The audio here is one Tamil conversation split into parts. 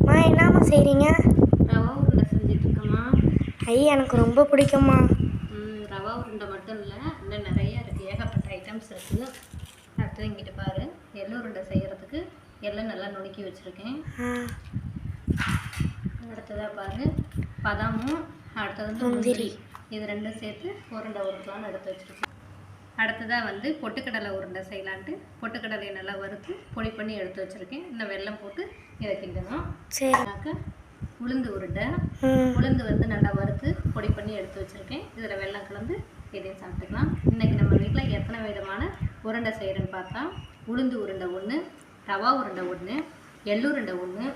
அம்மா என்னம்மா செய்கிறீங்க ரவா உருண்டை செஞ்சிட்ருக்கோம்மா. ஐ எனக்கு ரொம்ப பிடிக்கும்மா. ரவா உருண்டை மட்டும் இல்லை இன்னும் நிறைய இருக்குது ஏகப்பட்ட ஐட்டம்ஸ் இருக்குது அடுத்தது இங்கிட்டு பாரு. எள்ளு உருண்டை செய்கிறதுக்கு எல்லாம் நல்லா நுணுக்கி வச்சுருக்கேன். ஆ. அடுத்ததாக பாரு பதாமும் அடுத்தது வந்து முந்திரி. இது ரெண்டும் சேர்த்து உருண்டை உருண்டலான்னு எடுத்து வச்சுருக்கேன். அடுத்ததாக வந்து பொட்டுக்கடலை உருண்டை செய்யலான்ட்டு பொட்டுக்கடலையை நல்லா வறுத்து பொடி பண்ணி எடுத்து வச்சுருக்கேன். இன்னும் வெல்லம் போட்டு இதை கிண்டணும் சரி. ஆக்க உளுந்து உருண்டை. உளுந்து வந்து நல்லா வறுத்து பொடி பண்ணி எடுத்து வச்சுருக்கேன். இதில் வெல்லம் கலந்து இதையும் சாப்பிட்டுக்கலாம். இன்றைக்கி நம்ம வீட்டில் எத்தனை விதமான உருண்டை செய்கிறேன்னு பார்த்தா உளுந்து உருண்டை ஒன்று ரவா உருண்டை ஒன்று எள்ளுருண்டை ஒன்று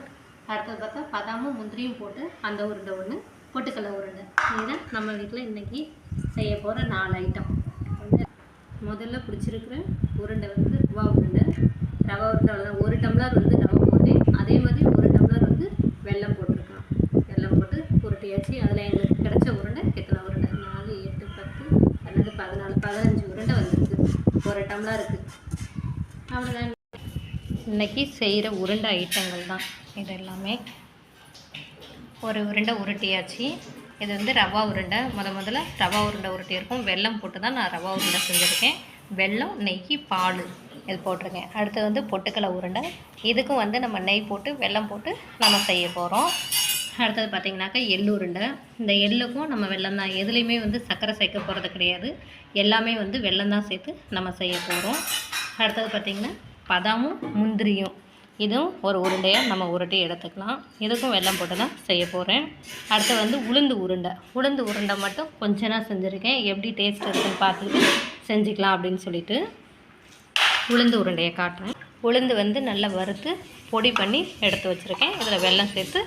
அடுத்தது பார்த்தா பதாமும் முந்திரியும் போட்டு அந்த உருண்டை ஒன்று பொட்டுக்கடலை உருண்டை. இதுதான் நம்ம வீட்டில் இன்றைக்கி செய்ய போகிற நாலு ஐட்டம் முதல்ல பிடிச்சிருக்கிற உருண்டை வந்து ரவா உருண்டை. ரவா உருண்டை அவ்வளோதான் ஒரு டம்ளர் வந்து ரவை போட்டேன். அதே மாதிரி ஒரு டம்ளர் வந்து வெல்லம் போட்டிருக்கோம் வெல்லம் போட்டு உருட்டியாச்சு அதில் எங்களுக்கு கிடச்ச உருண்டை எத்தனை உருண்டை. நாலு எட்டு பத்து பன்னெண்டு பதினாலு பதினஞ்சு உருண்டை வந்துருக்கு. ஒரு டம்ளருக்கு. அவ்வளோதான் இன்றைக்கி செய்கிற உருண்டை ஐட்டங்கள் தான். இது எல்லாமே ஒரு உருண்டை உருட்டியாச்சு. இது வந்து ரவா உருண்டை. முத முதல்ல ரவா உருண்டை உருட்டியிருக்கோம். வெல்லம் போட்டு தான் நான் ரவா உருண்டை செஞ்சுருக்கேன். வெல்லம் நெய் பால் இது போட்டிருக்கேன். அடுத்தது வந்து பொட்டுக்கடலை உருண்டை. இதுக்கும் வந்து நம்ம நெய் போட்டு வெல்லம் போட்டு நம்ம செய்ய போகிறோம் அடுத்தது பார்த்திங்கனாக்கா எள் உருண்டை. இந்த எள்ளுக்கும் நம்ம வெள்ளம் தான். எதுலேயுமே வந்து சர்க்கரை சேர்க்க போகிறது கிடையாது. எல்லாமே வந்து வெல்லம் தான் சேர்த்து நம்ம செய்ய போகிறோம் அடுத்தது பார்த்திங்கன்னா பதமும் முந்திரியும். இதுவும் ஒரு உருண்டையாக நம்ம உருட்டி எடுத்துக்கலாம். இதுக்கும் வெல்லம் போட்டு தான் செய்ய போகிறேன் அடுத்து வந்து உளுந்து உருண்டை. உளுந்து உருண்டை மட்டும் கொஞ்ச நான் செஞ்சுருக்கேன். எப்படி டேஸ்ட் இருக்குதுன்னு பார்த்துட்டு செஞ்சுக்கலாம் அப்படின்னு சொல்லிட்டு உளுந்து உருண்டையை காட்டுறேன். உளுந்து வந்து நல்லா வறுத்து பொடி பண்ணி எடுத்து வச்சுருக்கேன். இதில் வெல்லம் சேர்த்து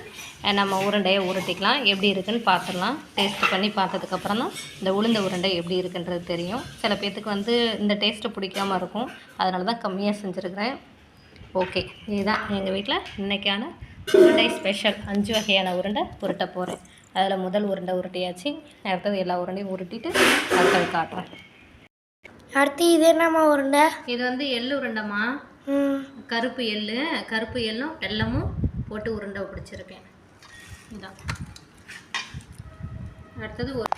நம்ம உருண்டையை உருட்டிக்கலாம். எப்படி இருக்குன்னு பார்த்துடலாம். டேஸ்ட் பண்ணி பார்த்ததுக்கப்புறம் தான் இந்த உளுந்த உருண்டை எப்படி இருக்குன்றது தெரியும். சில பேர்த்துக்கு வந்து இந்த டேஸ்ட்டு பிடிக்காமல் இருக்கும். அதனால தான் கம்மியாக செஞ்சுருக்கிறேன். ஓகே இதுதான் எங்கள் வீட்டில் இன்றைக்கான உருண்டை ஸ்பெஷல் அஞ்சு வகையான உருண்டை உருட்ட போகிறேன் அதில் முதல் உருண்டை உருட்டியாச்சு. அடுத்தது எல்லா உருண்டையும் உருட்டிட்டு அடுத்தது காட்டுறேன். அடுத்து இது என்னம்மா உருண்டை? இது வந்து எள்ளு உருண்டைம்மா. கருப்பு எள்ளு கருப்பு எள்ளும் வெல்லமும் போட்டு உருண்டை பிடிச்சிருக்கேன். இதான். அடுத்தது ஒரு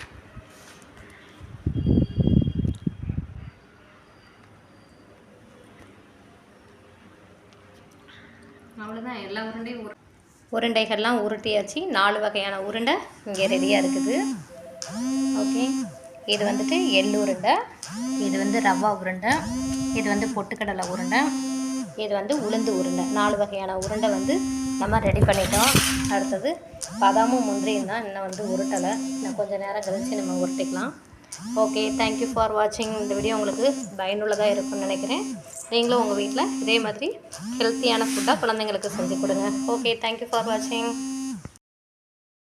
அவ்வளோதான் எல்லா உருண்டையும் உரு உருண்டைகள்லாம் உருட்டியாச்சு. நாலு வகையான உருண்டை இங்கே ரெடியாக இருக்குது. ஓகே இது வந்துட்டு எள்ளு உருண்டை இது வந்து ரவா உருண்டை இது வந்து பொட்டுக்கடலை உருண்டை இது வந்து உளுந்து உருண்டை. நாலு வகையான உருண்டை வந்து நம்ம ரெடி பண்ணிட்டோம். அடுத்தது பதாமும் முந்திரியும் தான் இன்னும் வந்து உருட்டலை. இன்னும் கொஞ்சம் நேரம் கழிச்சு நம்ம உருட்டிக்கலாம். ஓகே தேங்க்யூ ஃபார் வாட்சிங் இந்த வீடியோ உங்களுக்கு பயனுள்ளதாக இருக்கும்னு நினைக்கிறேன். நீங்களும் உங்கள் வீட்டில் இதே மாதிரி ஹெல்த்தியான ஃபுட்டாக குழந்தைங்களுக்கு செஞ்சு கொடுங்க. ஓகே தேங்க்யூ ஃபார் வாட்சிங்